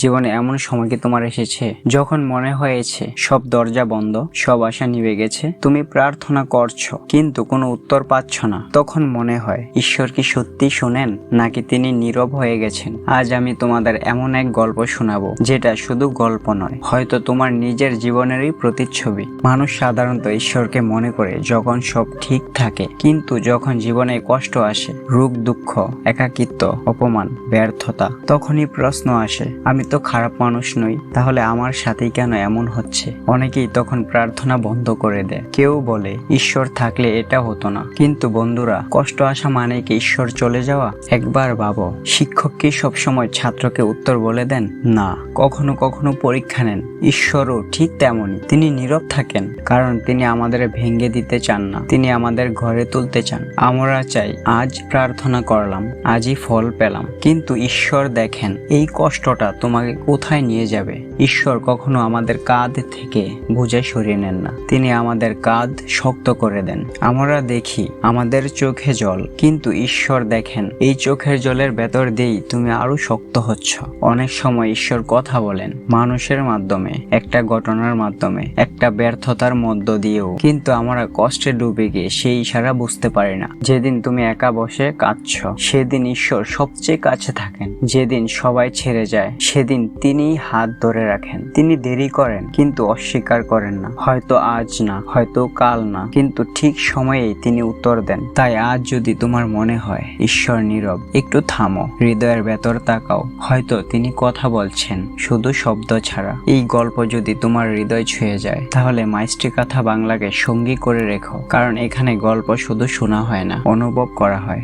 জীবনে এমন সময় কি তোমার এসেছে? যখন মনে হয়েছে সব দরজা বন্ধ, সব আশা নিভে গেছে, তুমি প্রার্থনা করছ, কিন্তু কোনো উত্তর পাচ্ছ না। তখন মনে হয়, ঈশ্বর কি সত্যি শোনেন, নাকি তিনি নীরব হয়ে গেছেন? আজ আমি তোমাদের এমন এক গল্প শোনাবো, যেটা শুধু গল্প নয়, হয়তো তোমার নিজের জীবনেরই প্রতিচ্ছবি। মানুষ সাধারণত ঈশ্বরকে মনে করে যখন সব ঠিক থাকে, কিন্তু যখন জীবনে কষ্ট আসে, রোগ দুঃখ, একাকিত্ব, অপমান, ব্যর্থতা, তখনই প্রশ্ন আসে, আমি তো খারাপ মানুষ নই, তাহলে আমার সাথেই কেন এমন হচ্ছে? অনেকেই তখন প্রার্থনা বন্ধ করে দেয়। কেউ বলে, ঈশ্বর থাকলে এটা হতো না। কিন্তু বন্ধুরা, কষ্ট আসা মানে কি ঈশ্বর চলে যাওয়া? একবার ভাবো, শিক্ষক কি সবসময় ছাত্রকে উত্তর বলে দেন? না। কখনো কখনো পরীক্ষা নেন। ঈশ্বরও ঠিক তেমনই। তিনি নীরব থাকেন, কারণ তিনি আমাদের ভেঙে দিতে চান না। তিনি আমাদের ঘরে তুলতে চান। আমরা চাই, আজ প্রার্থনা করলাম, আজই ফল পেলাম। কিন্তু ঈশ্বর দেখেন, এই কষ্টটা তোমাকে কোথায় নিয়ে যাবে? ঈশ্বর কখনো আমাদের কাঁধ থেকে বুঝে সরিয়ে নেন না। তিনি আমাদের কাঁধ শক্ত করে দেন। আমরা দেখি আমাদের চোখে জল, কিন্তু ঈশ্বর দেখেন, এই চোখের জলের ভেতর দিয়েই তুমি আরও শক্ত হচ্ছ। অনেক সময় ঈশ্বর কথা বলেন, মানুষের মাধ্যমে, একটা ঘটনার মাধ্যমে, একটা ব্যর্থতার মধ্য দিয়েও। কিন্তু আমরা কষ্টে ডুবে গিয়ে সেই ইশারা বুঝতে পারি না। যেদিন তুমি একা বসে কাঁদছ, সেদিন ঈশ্বর সবচেয়ে কাছে থাকেন। যেদিন সবাই ছেড়ে যায় সেদিন তিনি হাত ধরে রাখেন। তিনি দেরি করেন, কিন্তু অস্বীকার করেন না। হয়তো আজ না, হয়তো কাল না, কিন্তু ঠিক সময়েই তিনি উত্তর দেন। তাই আজ যদি তোমার মনে হয়, ঈশ্বর নীরব, একটু থামো, হৃদয়ের ভেতর তাকাও। হয়তো তিনি কথা বলছেন, শুধু শব্দ ছাড়া। এই গল্প যদি তোমার হৃদয় ছুঁয়ে যায়, তাহলে মাইস্ট্রি কথা বাংলাকে সঙ্গী করে রেখো, কারণ এখানে গল্প শুধু শোনা হয় না, অনুভব করা হয়।